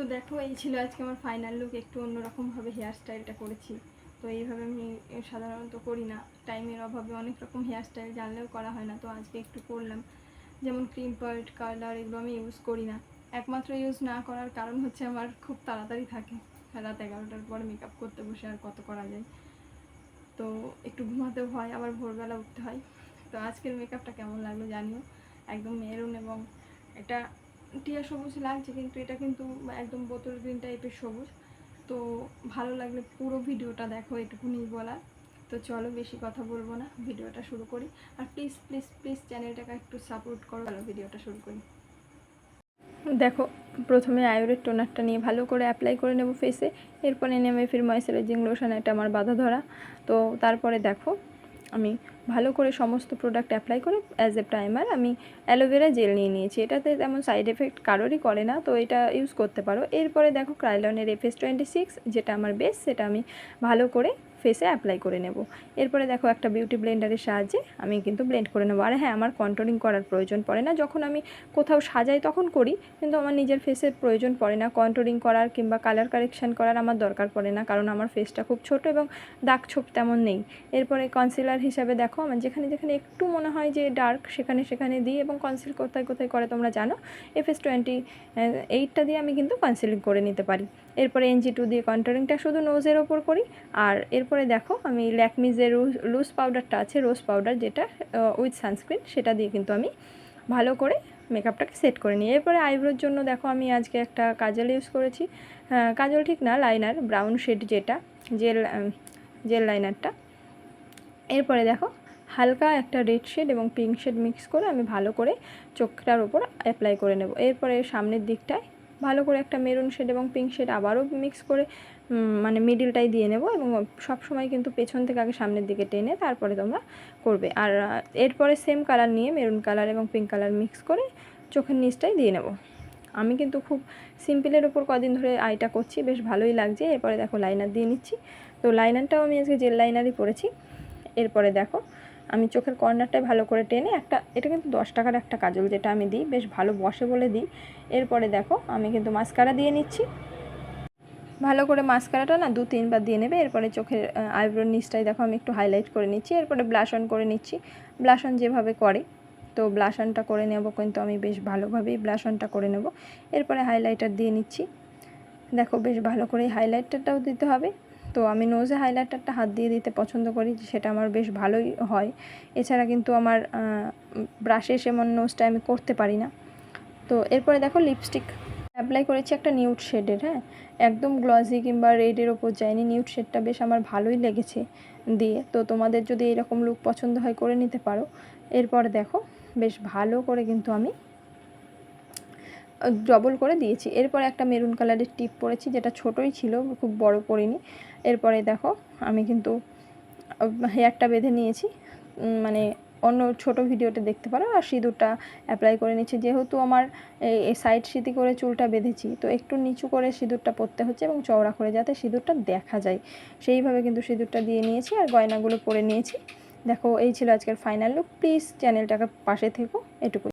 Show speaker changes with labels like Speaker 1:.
Speaker 1: তো দেখো, এই ছিল আজকে আমার ফাইনাল লুক একটু অন্যরকমভাবে হেয়ার স্টাইলটা করেছি। তো এইভাবে আমি সাধারণত করি না। টাইমের অভাবে অনেক রকম হেয়ার স্টাইল জানলেও করা হয় না। তো আজকে একটু করলাম। যেমন ক্রিম পার্ট কালার এগুলো আমি ইউজ করি না। একমাত্র ইউজ না করার কারণ হচ্ছে আমার খুব তাড়াতাড়ি থাকে। রাত এগারোটার পর মেকআপ করতে বসে আর কত করা যায়। তো একটু ঘুমাতেও হয়, আবার ভোরবেলা উঠতে হয়। তো আজকের মেকআপটা কেমন লাগল জানিও। একদম মেরুন এবং এটা টিয়া সবুজ লাগছে কিন্তু এটা কিন্তু একদম বোতল গ্রিন টাইপের সবুজ। তো ভালো লাগলে পুরো ভিডিওটা দেখো, এটুকুনি বলার। তো চলো বেশি কথা বলব না, ভিডিওটা শুরু করি। আর প্লিজ প্লিজ প্লিজ চ্যানেলটাকে একটু সাপোর্ট করো ভালো ভিডিওটা শুরু করি। দেখো, প্রথমে আয়ুরের টোনারটা নিয়ে ভালো করে অ্যাপ্লাই করে নেব ফেসে এরপরে নেমে ফির ময়শ্চারাইজিং লোশন এটা আমার বাধা ধরা। তো তারপরে দেখো, আমি ভালো করে সমস্ত প্রোডাক্ট অ্যাপ্লাই করে অ্যাজ এ প্রাইমার আমি অ্যালোভেরা জেল নিয়ে নিয়েছি। এটাতে তেমন সাইড এফেক্ট কারোরই করে না, তো এটা ইউজ করতে পারো। এরপরে দেখো ক্রাইলনের এফএস টোয়েন্টি সিক্স যেটা আমার বেস সেটা আমি ভালো করে ফেসে অ্যাপ্লাই করে নেব। এরপরে দেখো একটা বিউটি ব্লেন্ডারের সাহায্যে আমি কিন্তু ব্লেন্ড করে নেব। আর হ্যাঁ আমার কন্ট্রোলিং করার প্রয়োজন পড়ে না। যখন আমি কোথাও সাজাই তখন করি, কিন্তু আমার নিজের ফেসের প্রয়োজন পড়ে না। কন্ট্রোলিং করার কিংবা কালার কারেকশান করার আমার দরকার পড়ে না, কারণ আমার ফেসটা খুব ছোট এবং দাগ ছোপ তেমন নেই। এরপরে কনসিলার হিসাবে দেখো আমার যেখানে যেখানে একটু মনে হয় যে ডার্ক সেখানে সেখানে দিই এবং কনসিল কোথায় কোথায় করে তোমরা জানো এফএস টোয়েন্টি এইটটা দিয়ে আমি কিন্তু কনসিলিং করে নিতে পারি। এরপরে এনজি টু দিয়ে কন্ট্রোলিংটা শুধু নোজের ওপর করি আর এরপরে দেখো আমি ল্যাকমি যে লুজ পাউডারটা আছে রোজ পাউডার যেটা উইথ সানস্ক্রিন সেটা দিয়ে কিন্তু আমি ভালো করে মেকআপটাকে সেট করে নিই। এরপরে আইব্রোর জন্য দেখো আমি আজকে একটা কাজল ইউজ করেছি। হ্যাঁ, কাজল ঠিক না লাইনার ব্রাউন শেড যেটা জেল জেল লাইনারটা এরপরে দেখো হালকা একটা রেড শেড এবং পিঙ্ক শেড মিক্স করে আমি ভালো করে চোখটার ওপর অ্যাপ্লাই করে নেব। এরপরে সামনের দিকটায় ভালো করে একটা মেরুন শেড এবং পিঙ্ক শেড আবারও মিক্স করে মানে মিডিলটাই দিয়ে নেব এবং সব সময় কিন্তু পেছন থেকে আগে সামনের দিকে টেনে তারপরে তোমরা করবে। আর এরপরে সেম কালার নিয়ে মেরুন কালার এবং পিঙ্ক কালার মিক্স করে চোখের নিচটাই দিয়ে নেব। আমি কিন্তু খুব সিম্পলের ওপর কদিন ধরে আইটা করছি, বেশ ভালোই লাগছে। এরপরে দেখো লাইনার দিয়ে নিচ্ছি। তো লাইনারটাও আমি আজকে জেল লাইনারই পরেছি। এরপরে দেখো আমি চোখের কর্নারটায় ভালো করে টেনে একটা, এটা কিন্তু দশ টাকার একটা কাজল যেটা আমি দিই, বেশ ভালো বসে বলে দিই। এরপরে দেখো, আমি কিন্তু মাস্কারা দিয়ে নিচ্ছি। ভালো করে মাস্কারাটা না দু তিনবার দিয়ে নেবে, এরপরে চোখের আইব্রোর নিচটাই দেখো আমি একটু হাইলাইট করে নিচ্ছি, এরপরে ব্লাশ অন করে নিচ্ছি। ব্লাশ অন যেভাবে করে, তো ব্লাশ অনটা করে নেব কিন্তু আমি বেশ ভালোভাবেই ব্লাশ অনটা করে নেব। এরপরে হাইলাইটার দিয়ে নিচ্ছি। দেখো বেশ ভালো করে হাইলাইটারটাও দিতে হবে। তো আমি নোজে হাইলাইটারটা হাত দিয়ে দিতে পছন্দ করি, সেটা আমার বেশ ভালোই হয়। এছাড়া কিন্তু আমার ব্রাশে সেমন নোজটা আমি করতে পারি না। তো এরপরে দেখো লিপস্টিক অ্যাপ্লাই করেছি একটা নিউট শেডের হ্যাঁ? একদম গ্লসি কিংবা রেডের ওপর যায়নি। নিউট শেডটা বেশ আমার ভালোই লেগেছে দিয়ে। তো তোমাদের যদি এরকম লুক পছন্দ হয়, করে নিতে পারো। এরপর দেখো, বেশ ভালো করে কিন্তু আমি ডবল করে দিয়েছি। এরপরে একটা মেরুন কালারের টিপ পরেছি, যেটা ছোটোই ছিল, খুব বড় পরিনি। এরপরে দেখো, আমি কিন্তু হেয়ারটা বেঁধে নিয়েছি। মানে অন্য ছোট ভিডিওতে দেখতে পারো, আর সিঁদুরটা অ্যাপ্লাই করে নিচ্ছি যেহেতু আমার, এই সাইড সিঁতি করে চুলটা বেঁধেছি, তো একটু নিচু করে সিঁদুরটা পরতে হচ্ছে এবং চওড়া করে যাতে সিঁদুরটা দেখা যায়। সেইভাবে কিন্তু সিঁদুরটা দিয়ে নিয়েছি আর গয়নাগুলো পরে নিয়েছি। দেখো, এই ছিল আজকের ফাইনাল লুক প্লিজ চ্যানেলটাকে পাশে থেকো। এটুকু